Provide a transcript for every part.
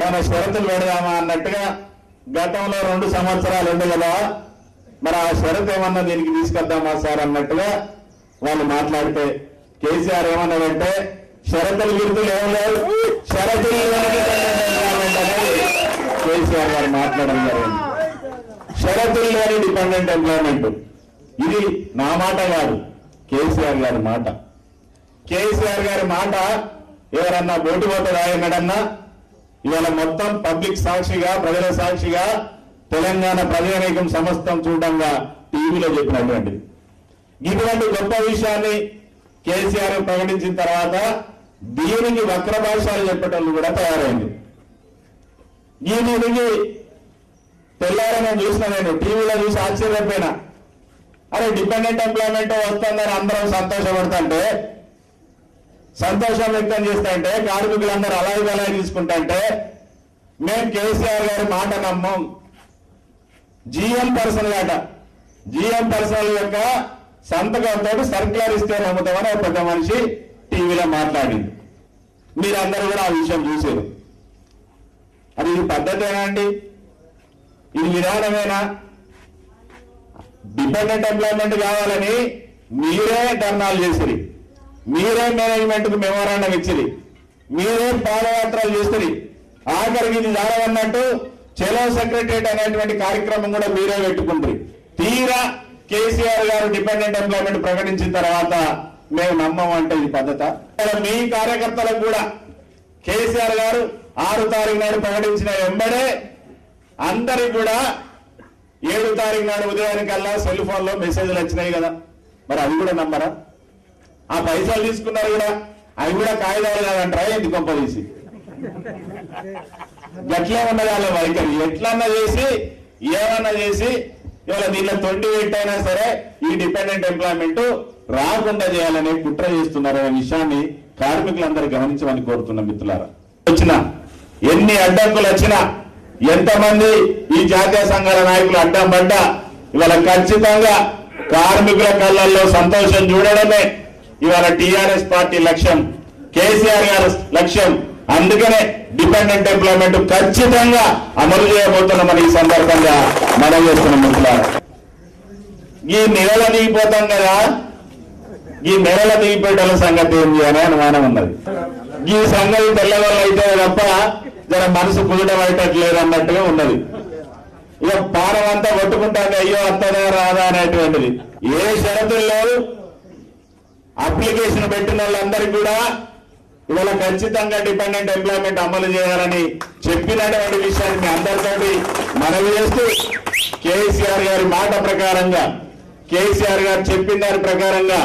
మన షరతులు పెడదామా అన్నట్టుగా గతంలో రెండు సంవత్సరాలు ఉంది కదా మరి ఆ షరత్ ఏమన్నా దీనికి తీసుకొద్దామా సార్ అన్నట్టుగా వాళ్ళు మాట్లాడితే కేసీఆర్ ఏమన్నాడంటే షరతులు గిరుతులు ఏం లేవు షరతులు కేసీఆర్ గారు మాట్లాడడం జరిగింది. షరతులు లేని డిపెండెంట్ ఎంప్లాయ్మెంట్. ఇది నా మాట కాదు కేసీఆర్ గారి మాట. కేసీఆర్ గారి మాట ఎవరన్నా బోటు పోతుంది ఆయనడన్నా ఇవాళ మొత్తం పబ్లిక్ సాక్షిగా ప్రజల సాక్షిగా తెలంగాణ ప్రజానీకం సమస్తం చూడంగా టీవీలో చెప్పినటువంటిది. ఇటువంటి గొప్ప విషయాన్ని కేసీఆర్ ప్రకటించిన తర్వాత దీనికి వక్ర భాషలు చెప్పటం కూడా తయారైంది. ఈ దీనికి తెల్లారని నేను చూసిన నేను టీవీలో చూసి ఆశ్చర్యపోయినా. అరే డిపెండెంట్ ఎంప్లాయ్మెంట్ వస్తుందని అందరం సంతోషపడుతుంటే సంతోషం వ్యక్తం చేస్తుంటే కార్మికులందరూ అలాగే అలాగే తీసుకుంటుంటే మేము కేసీఆర్ గారి మాట నమ్మం. జిఎం పర్సనల్ అట. జిఎం పర్సనల్ యొక్క సంతకంతో సర్క్యులర్ ఇస్తే నమ్ముతామని ఒక పెద్ద మనిషి టీవీలో మాట్లాడింది. మీరందరూ కూడా ఆ విషయం చూసారు అది ఇది పద్ధతేనా అండి? ఇది విధానమేనా? డిపెండెంట్ ఎంప్లాయ్మెంట్ కావాలని మీరే ధర్నాలు చేసిరి మీరే మేనేజ్మెంట్కు మెమోరాండం ఇచ్చింది మీరే పాదయాత్రలు చేస్తుంది ఆఖరికి ఇది జరగన్నట్టు చెలో సెక్రటరియట్ అనేటువంటి కార్యక్రమం కూడా మీరే పెట్టుకుంటారు తీరా కేసీఆర్ గారు డిపెండెంట్ ఎంప్లాయ్మెంట్ ప్రకటించిన తర్వాత మేము నమ్మమంటే ఇది పద్ధత. మీ కార్యకర్తలకు కూడా కేసీఆర్ గారు ఆరు తారీఖు నాడు ప్రకటించిన వెంబడే అందరికి కూడా ఏడు తారీఖు నాడు ఉదయానికల్లా సెల్ ఫోన్లో మెసేజ్లు వచ్చినాయి కదా. మరి అది కూడా నమ్మరా? ఆ పైసలు తీసుకున్నారు కూడా అవి కూడా కాగితాలు కాదంటారా ఏంటి గొప్ప తీసి? గట్లే ఉన్నది వాళ్ళ వైఖరి ఎట్లన్నా చేసి ఏమన్నా చేసి ఇవాళ దీనిలో తొండి పెట్టైనా సరే ఈ డిపెండెంట్ ఎంప్లాయ్మెంట్ రాకుండా చేయాలనే కుట్ర చేస్తున్నారు అనే విషయాన్ని కార్మికులందరూ గమనించమని కోరుతున్న మిత్రులారా. వచ్చిన ఎన్ని అడ్డంకులు వచ్చినా ఎంతమంది ఈ జాతీయ సంఘాల నాయకులు అడ్డం పడ్డా ఇవాళ ఖచ్చితంగా కార్మికుల కళ్ళల్లో సంతోషం చూడడమే ఇవాళ టిఆర్ఎస్ పార్టీ లక్ష్యం కేసీఆర్ గారు లక్ష్యం. అందుకనే డిపెండెంట్ ఎంప్లాయ్మెంట్ ఖచ్చితంగా అమలు చేయబోతున్నామని ఈ సందర్భంగా మనం చేస్తున్నాం మిత్రులారా. ఈ నెలల దిగిపోతాం కదా. ఈ నెలల దిగిపోయేటల సంగతి ఏంటి అని అనుమానం ఉన్నది. ఈ సంగతి తెల్లవాళ్ళు అయితే తప్ప జర మనసు కుదడం అయ్యేటట్లేదు అన్నట్టుగా ఉన్నది. ఇక పానం అంతా కొట్టుకుంటాను అయ్యో అత్తదా రాదా అనేటువంటిది. ఏ షరతులు లేవు. అప్లికేషన్ పెట్టిన వాళ్ళందరికీ కూడా ఇవాళ ఖచ్చితంగా డిపెండెంట్ ఎంప్లాయ్మెంట్ అమలు చేయాలని చెప్పినటువంటి విషయాన్ని మీ అందరితోటి మనవి చేస్తూ కేసీఆర్ గారి మాట ప్రకారంగా కేసీఆర్ గారు చెప్పిన దాని ప్రకారంగా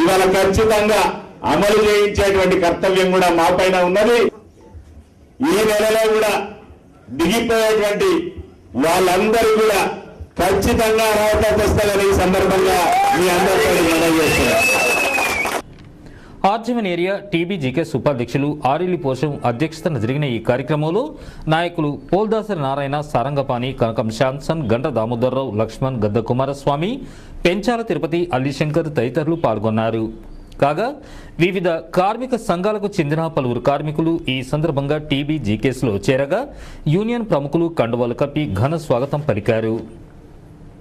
ఇవాళ ఖచ్చితంగా అమలు చేయించేటువంటి కర్తవ్యం కూడా మా పైన ఉన్నది. ఈ నెలలో కూడా దిగిపోయేటువంటి వాళ్ళందరూ కూడా ఖచ్చితంగా అర్హత తెస్తారని ఈ సందర్భంగా మీ అందరితో మనం చేస్తున్నారు ఆర్జీవన్ ఏరియా టీబీజీకేఎస్ ఉపాధ్యక్షులు ఆరిలి పోషం అధ్యక్షతన జరిగిన ఈ కార్యక్రమంలో నాయకులు పోల్దాసరి నారాయణ సారంగపాణి కనకం శాంసన్ గంట దామోదర్రావు లక్ష్మణ్ గద్ద కుమారస్వామి పెంచాల తిరుపతి అల్లిశంకర్ తదితరులు పాల్గొన్నారు. కాగా వివిధ కార్మిక సంఘాలకు చెందిన పలువురు కార్మికులు ఈ సందర్భంగా టీబీజీకేస్లో చేరగా యూనియన్ ప్రముఖులు కండువాలు కప్పి ఘన స్వాగతం పలికారు.